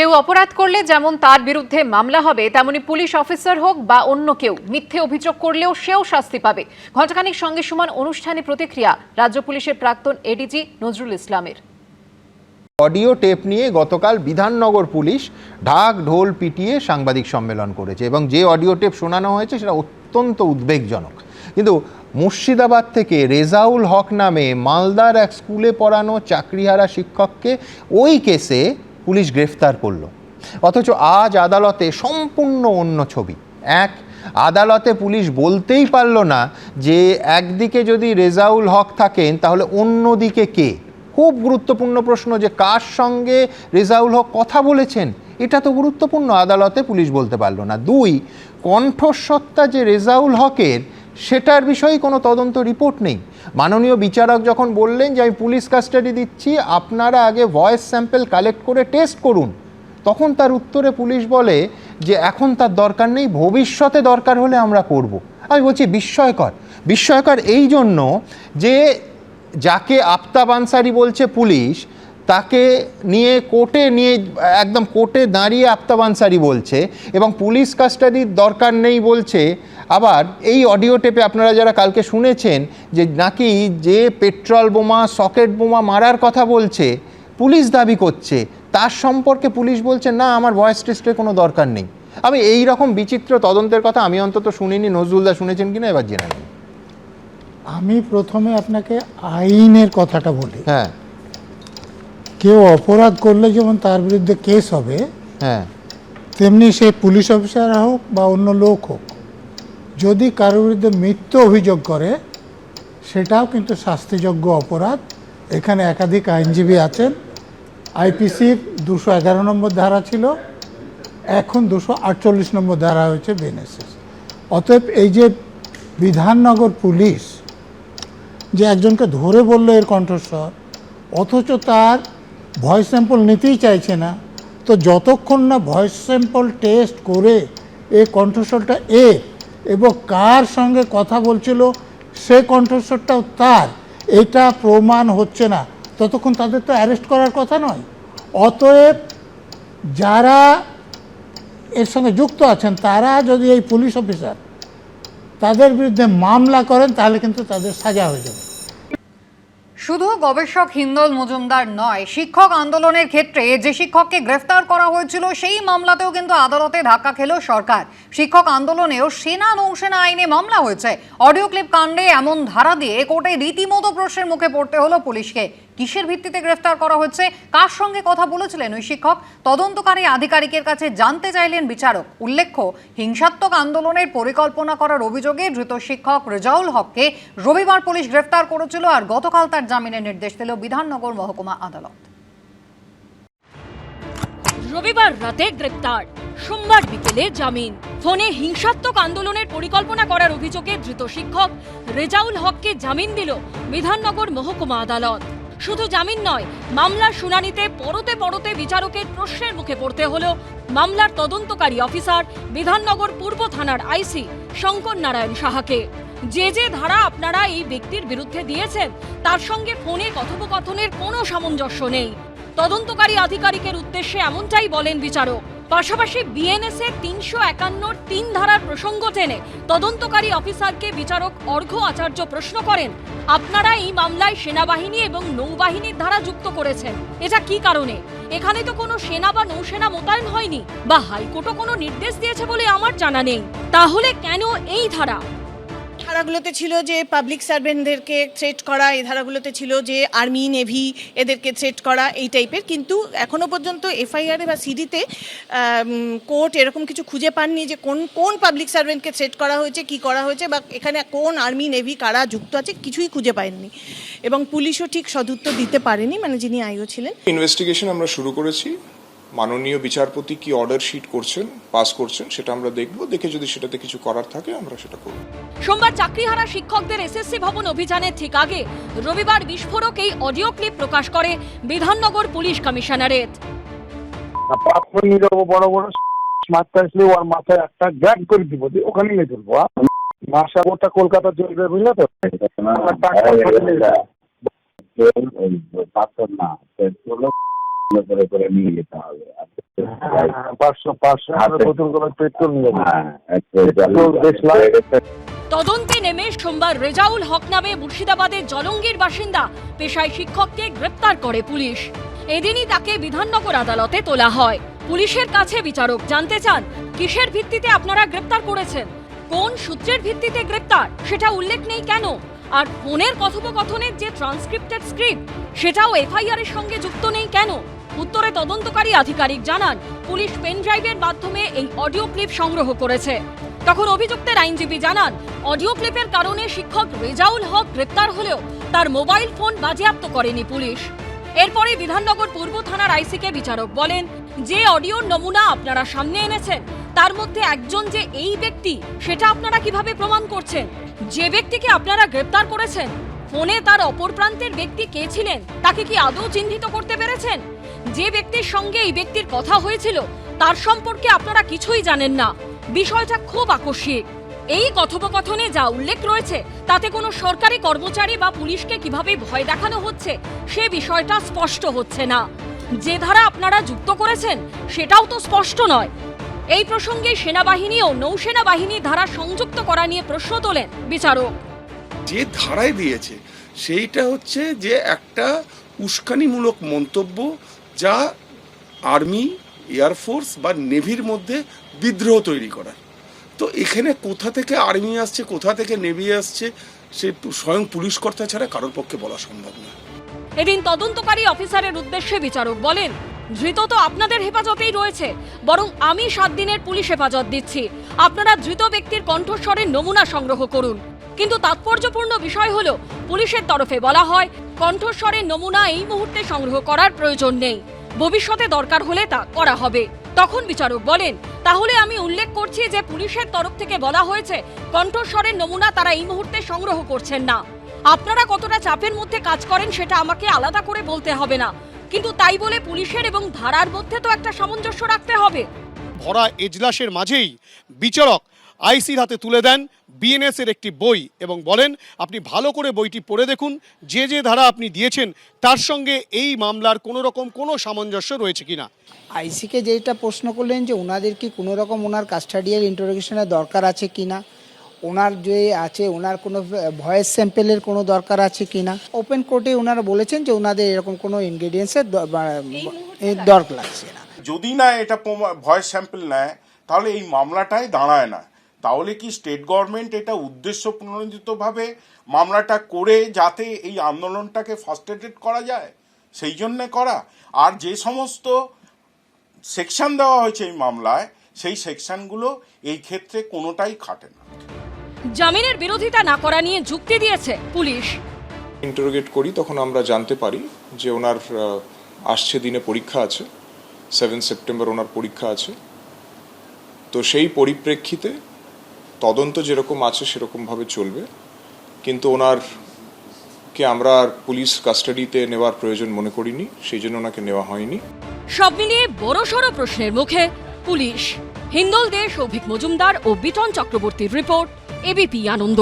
কেউ অপরাধ করলে যেমন তার বিরুদ্ধে মামলা হবে, তেমনি পুলিশ অফিসার হোক বা অন্য কেউ, মিথ্যে অভিযোগ করলেও সেও শাস্তি পাবে। ঘণ্টাখানিক সঙ্গে সমান অনুষ্ঠানে প্রতিক্রিয়া, রাজ্য পুলিশের প্রাক্তন এডিজি নজরুল ইসলামের। অডিও টেপ নিয়ে গতকাল বিধাননগর পুলিশ ঢাক ঢোল পিটিয়ে সাংবাদিক সম্মেলন করেছে এবং যে অডিও টেপ শোনানো হয়েছে সেটা অত্যন্ত উদ্বেগজনক। কিন্তু মুর্শিদাবাদ থেকে রেজাউল হক নামে মালদার এক স্কুলে পড়ানো চাকরিহারা শিক্ষককে ওই কেসে পুলিশ গ্রেফতার করল। অথচ আজ আদালতে সম্পূর্ণ অন্য ছবি। এক, আদালতে পুলিশ বলতেই পারল না যে একদিকে যদি রেজাউল হক থাকেন, তাহলে অন্যদিকে কে? খুব গুরুত্বপূর্ণ প্রশ্ন যে কার সঙ্গে রেজাউল হক কথা বলেছেন? এটা তো গুরুত্বপূর্ণ। আদালতে পুলিশ বলতে পারল না। দুই কণ্ঠস্বত্তা যে রেজাউল হকের সেটার বিষয়ে কোনো তদন্ত রিপোর্ট নেই। মাননীয় বিচারক যখন বললেন যে আমি পুলিশ কাস্টাডি দিচ্ছি, আপনারা আগে ভয়েস স্যাম্পেল কালেক্ট করে টেস্ট করুন। তখন তার উত্তরে পুলিশ বলে যে এখন তার দরকার নেই, ভবিষ্যতে দরকার হলে আমরা করব। আমি বলছি, বিস্ময়কর। বিস্ময়কর এই জন্য যে যাকে আফতাব আনসারি বলছে পুলিশ তাকে নিয়ে কোর্টে নিয়ে একদম কোর্টে দাঁড়িয়ে আফতাব আনসারি বলছে এবং পুলিশ কাস্টাডির দরকার নেই বলছে। আবার এই অডিও টেপে আপনারা যারা কালকে শুনেছেন যে নাকি যে পেট্রোল বোমা সকেট বোমা মারার কথা বলছে পুলিশ দাবি করছে তার সম্পর্কে পুলিশ বলছে না আমার ভয়েস টেস্টের কোনো দরকার নেই। আমি এই রকম বিচিত্র তদন্তের কথা আমি অন্তত শুনিনি নজরুলদা শুনেছেন কিনা এবার জেনে নিন। আমি প্রথমে আপনাকে আইনের কথাটা বলি। হ্যাঁ। কেউ অপরাধ করলে যেমন তার বিরুদ্ধে কেস হবে হ্যাঁ। তেমনি সে পুলিশ অফিসার হোক বা অন্য লোক হোক যদি কারোর বিরুদ্ধে মিথ্যে অভিযোগ করে সেটাও কিন্তু শাস্তিযোগ্য অপরাধ। এখানে একাধিক আইনজীবী আছেন। আইপিসির দুশো এগারো নম্বর ধারা ছিল এখন দুশো আটচল্লিশ নম্বর ধারা হয়েছে বিএনএসএস অতএব এই যে বিধাননগর পুলিশ যে একজনকে ধরে বলল এর কণ্ঠস্বর অথচ তার ভয়েস স্যাম্পল নিতেই চাইছে না, তো যতক্ষণ না ভয়েস স্যাম্পল টেস্ট করে এই কণ্ঠস্বরটা এ এবং কার সঙ্গে কথা বলছিল, সে কণ্ঠস্বরটাও তার, এটা প্রমাণ হচ্ছে না। ততক্ষণ তাদের তো অ্যারেস্ট করার কথা নয়। অতএব যারা এর সঙ্গে যুক্ত আছেন, তারা যদি এই পুলিশ অফিসার তাদের বিরুদ্ধে মামলা করেন, তাহলে কিন্তু তাদের সাজা হয়ে যাবে। শুধু গবেষক হিন্দল মজুমদার নয়, শিক্ষক আন্দোলনের ক্ষেত্রে যে শিক্ষককে গ্রেফতার করা হয়েছিল, সেই মামলাতেও কিন্তু আদালতে ধাক্কা খেল সরকার। শিক্ষক আন্দোলনেও সেনা নৌসেনা আইনে মামলা হয়েছে। অডিও ক্লিপ কাণ্ডে এমন ধারা দিয়ে কোর্টে রীতিমতো প্রশ্নের মুখে পড়তে হলো পুলিশকে। কিসের ভিত্তিতে গ্রেফতার করা হচ্ছে? কার সঙ্গে কথা বলেছিলেন ওই শিক্ষক? তদন্তকারী আধিকারিকের কাছে জানতে চাইলেন বিচারক। উল্লেখ্য, হিংসাত্মক আন্দোলনের পরিকল্পনা করার অভিযোগে ধৃত শিক্ষক রেজাউল হককে রবিবার পুলিশ গ্রেফতার করেছিল আর গতকাল তার জামিনের নির্দেশ দিল বিধাননগর মহকুমা আদালত। রবিবার রাতে গ্রেপ্তার সোমবার বিকেলে জামিন। ফোনে হিংসাত্মক আন্দোলনের পরিকল্পনা করার অভিযোগে ধৃত শিক্ষক রেজাউল হককে জামিন দিল বিধাননগর মহকুমা আদালত। শুধু জামিন নয়, মামলার শুনানিতে পরতে পরতে বিচারকের প্রশ্নের মুখে পড়তে হলো মামলার তদন্তকারী অফিসার বিধাননগর পূর্ব থানার আইসি শঙ্কর নারায়ণ সাহাকে। যে যে ধারা আপনারা এই ব্যক্তির বিরুদ্ধে দিয়েছেন, তার সঙ্গে ফোনে কথোপকথনের কোনো সামঞ্জস্য নেই। তদন্তকারী আধিকারিকের উদ্দেশ্যে এমনটাই বলেন বিচারক। পাশাপাশি বিএনএস এর তিনশো একান্নর তিন ধারার প্রসঙ্গ টেনে তদন্তকারী অফিসারকে বিচারক অর্ঘ্য আচার্য প্রশ্ন করেন, আপনারা এই মামলায় সেনাবাহিনী এবং নৌবাহিনীর ধারা যুক্ত করেছেন, এটা কি কারণে? এখানে তো কোনো সেনা বা নৌসেনা মোতায়েন হয়নি, বা হাইকোর্টও কোনো নির্দেশ দিয়েছে বলে আমার জানা নেই। তাহলে কেন এই ধারা? ধারাগুলোতে ছিল যে পাবলিক সার্ভেন্টদেরকে থ্রেট করা, এই ধারাগুলোতে ছিল যে আর্মি নেভি এদেরকে থ্রেট করা, এই টাইপের কিন্তু এখনও পর্যন্ত এফআইআর বা সিডিতে কোর্ট এরকম কিছু খুঁজে পাননি যে কোন কোন পাবলিক সার্ভেন্টকে থ্রেট করা হয়েছে, কি করা হয়েছে, বা এখানে কোন আর্মি নেভি কারা যুক্ত আছে, কিছুই খুঁজে পায়নি। এবং পুলিশও ঠিক সদুত্তর দিতে পারেনি মানে যিনি আইও ছিলেন। ইনভেস্টিগেশন আমরা শুরু করেছি। মাননীয় বিচারপতি কি অর্ডার শিট করছেন পাস করছেন সেটা আমরা দেখব। দেখে যদি সেটাতে কিছু করার থাকে আমরা সেটা করব। সোমবার চাকরিহারা শিক্ষকদের এসএসসি ভবন অভিযানের ঠিক আগে রবিবার বিস্ফোরক এই অডিও ক্লিপ প্রকাশ করে বিধাননগর পুলিশ কমিশনারেট। বড় বড় মারতে আসলে ওর মাথায় একটা গ্যাগ করে দিব ওখানে নিয়ে চলবো মাসা গোটা কলকাতা চলবে বুঝলে তো? আমার টাকা না করে করে নিয়ে যেতে হবে। হ্যাঁ, পাঁচশো পাঁচশো। করে পেট্রোল নিয়ে যাব। হ্যাঁ তদন্তে নেমে সোমবার রেজাউল হক নামে মুর্শিদাবাদের জলঙ্গির বাসিন্দা পেশায় শিক্ষককে গ্রেপ্তার করে পুলিশ। এদিনই তাকে বিধাননগর আদালতে তোলা হয়। পুলিশের কাছে বিচারক জানতে চান কিসের ভিত্তিতে আপনারা গ্রেপ্তার করেছেন? কোন সূত্রের ভিত্তিতে গ্রেপ্তার? সেটা উল্লেখ নেই কেন? আর ফোনের কথোপকথনের যে ট্রান্সক্রিপ্টেড স্ক্রিপ্ট সেটাও এফআইআর এর সঙ্গে যুক্ত নেই কেন? উত্তরে তদন্তকারী আধিকারিক জানান, পুলিশ পেনড্রাইভের মাধ্যমে এই অডিও ক্লিপ সংগ্রহ করেছে। তখন অভিযুক্তের আইনজীবী জানান, অডিও ক্লিপের কারণে শিক্ষক রেজাউল হক গ্রেপ্তার হলেও তার মোবাইল ফোন বাজেয়াপ্ত করেনি পুলিশ। এরপরে বিধাননগর পূর্ব থানার আইসিকে বিচারক বলেন, যে অডিওর নমুনা আপনারা সামনে এনেছেন, তার মধ্যে একজন যে এই ব্যক্তি, সেটা আপনারা কীভাবে প্রমাণ করছেন? যে ব্যক্তিকে আপনারা গ্রেপ্তার করেছেন? ফোনে তার অপর প্রান্তের ব্যক্তি কে ছিলেন? তাকে কি আদৌ চিহ্নিত করতে পেরেছেন? যে ব্যক্তির সঙ্গে এই ব্যক্তির কথা হয়েছিল, তার সম্পর্কে আপনারা কিছুই জানেন না। বিষয়টা খুব আকস্মিক। এই কথোপকথনে যা উল্লেখ রয়েছে, তাতে কোনো সরকারি কর্মচারী বা পুলিশকে কীভাবে ভয় দেখানো হচ্ছে, সে বিষয়টা স্পষ্ট হচ্ছে না। যে ধারা আপনারা যুক্ত করেছেন, সেটাও তো স্পষ্ট নয়। এই প্রসঙ্গে সেনাবাহিনী ও নৌসেনা বাহিনীর ধারা সংযুক্ত করা নিয়ে প্রশ্ন তোলেন বিচারক। যে ধারায় দিয়েছে, সেইটা হচ্ছে যে একটা উস্কানিমূলক মন্তব্য যা আর্মি এয়ারফোর্স বা নেভির মধ্যে বিদ্রোহ তৈরি করার। তো এখানে কোথা থেকে আর্মি আসছে, কোথা থেকে নেভি আসছে, সে স্বয়ং পুলিশ কর্তা ছাড়া কারোর পক্ষে বলা সম্ভব না। এদিন তদন্তকারী অফিসারের উদ্দেশ্যে বিচারক বলেন, ধৃত তো আপনাদের হেফাজতেই রয়েছে, বরং আমি সাত দিনের পুলিশ হেফাজত দিচ্ছি। আপনারা ধৃত ব্যক্তির কণ্ঠস্বরের নমুনা সংগ্রহ করুন। কিন্তু তাৎপর্যপূর্ণ বিষয় হলো, পুলিশের তরফে বলা হয়, কণ্ঠস্বরের নমুনা এই মুহূর্তে সংগ্রহ করার প্রয়োজন নেই। ভবিষ্যতে দরকার হলে তা করা হবে। তখন বিচারক বলেন, তাহলে আমি উল্লেখ করছি যে পুলিশের তরফ থেকে বলা হয়েছে, কণ্ঠস্বরের নমুনা তারা এই মুহূর্তে সংগ্রহ করছেন না। আপনারা কতটা চাপের মধ্যে কাজ করেন সেটা আমাকে আলাদা করে বলতে হবে না। কিন্তু তাই বলে পুলিশের এবং ধারার মধ্যে তো একটা সামঞ্জস্য রাখতে হবে। ভরা এজলাসের মাঝেই বিচারক আইসির হাতে তুলে দেন বিএনএসের একটি বই এবং বলেন আপনি ভালো করে বইটি পড়ে দেখুন। যে যে ধারা আপনি দিয়েছেন তার সঙ্গে এই মামলার কোনো রকম কোনো সামঞ্জস্য রয়েছে কিনা? আইসিকে যেটা প্রশ্ন করলেন যে ওনাদের কি কোনো রকম ওনার কাস্টাডিয়াল ইন্টারোগেশনের দরকার আছে কি না ওনার যে আছে ওনার কোনো ভয়েস স্যাম্পেলের কোনো দরকার আছে কি না ওপেন কোর্টে ওনারা বলেছেন যে ওনাদের এরকম কোনো ইনগ্রেডিয়েন্টসের দরকার লাগছে না। যদি না এটা ভয়েস স্যাম্পেল নেয় তাহলে এই মামলাটাই দাঁড়ায় না। তাহলে কি স্টেট গভর্নমেন্ট এটা উদ্দেশ্য প্রণোদিতভাবে মামলাটা করে যাতে এই আন্দোলনটাকে ফার্স্টেটেড করা যায়? সেই জন্যে করা। আর যে সমস্ত সেকশন দেওয়া হয়েছে এই মামলায় সেই সেকশনগুলো এই ক্ষেত্রে কোনোটাই খাটে না। জামিনের বিরোধিতা না করা নিয়ে যুক্তি দিয়েছে পুলিশ। ইন্টারোগেট করি তখন আমরা জানতে পারি যে ওনার আসছে দিনে পরীক্ষা আছে সেভেন সেপ্টেম্বর ওনার পরীক্ষা আছে। তো সেই পরিপ্রেক্ষিতে তদন্ত যেরকম আছে সেরকমভাবে চলবে। কিন্তু ওনার কে আমরা আর পুলিশ কাস্টাডিতে নেওয়ার প্রয়োজন মনে করিনি সেই জন্য ওনাকে নেওয়া হয়নি। সব মিলিয়ে বড় সড় প্রশ্নের মুখে পুলিশ, হিন্দল দে সৌভিক মজুমদার ও বিটন চক্রবর্তীর রিপোর্ট, এবিপি আনন্দ।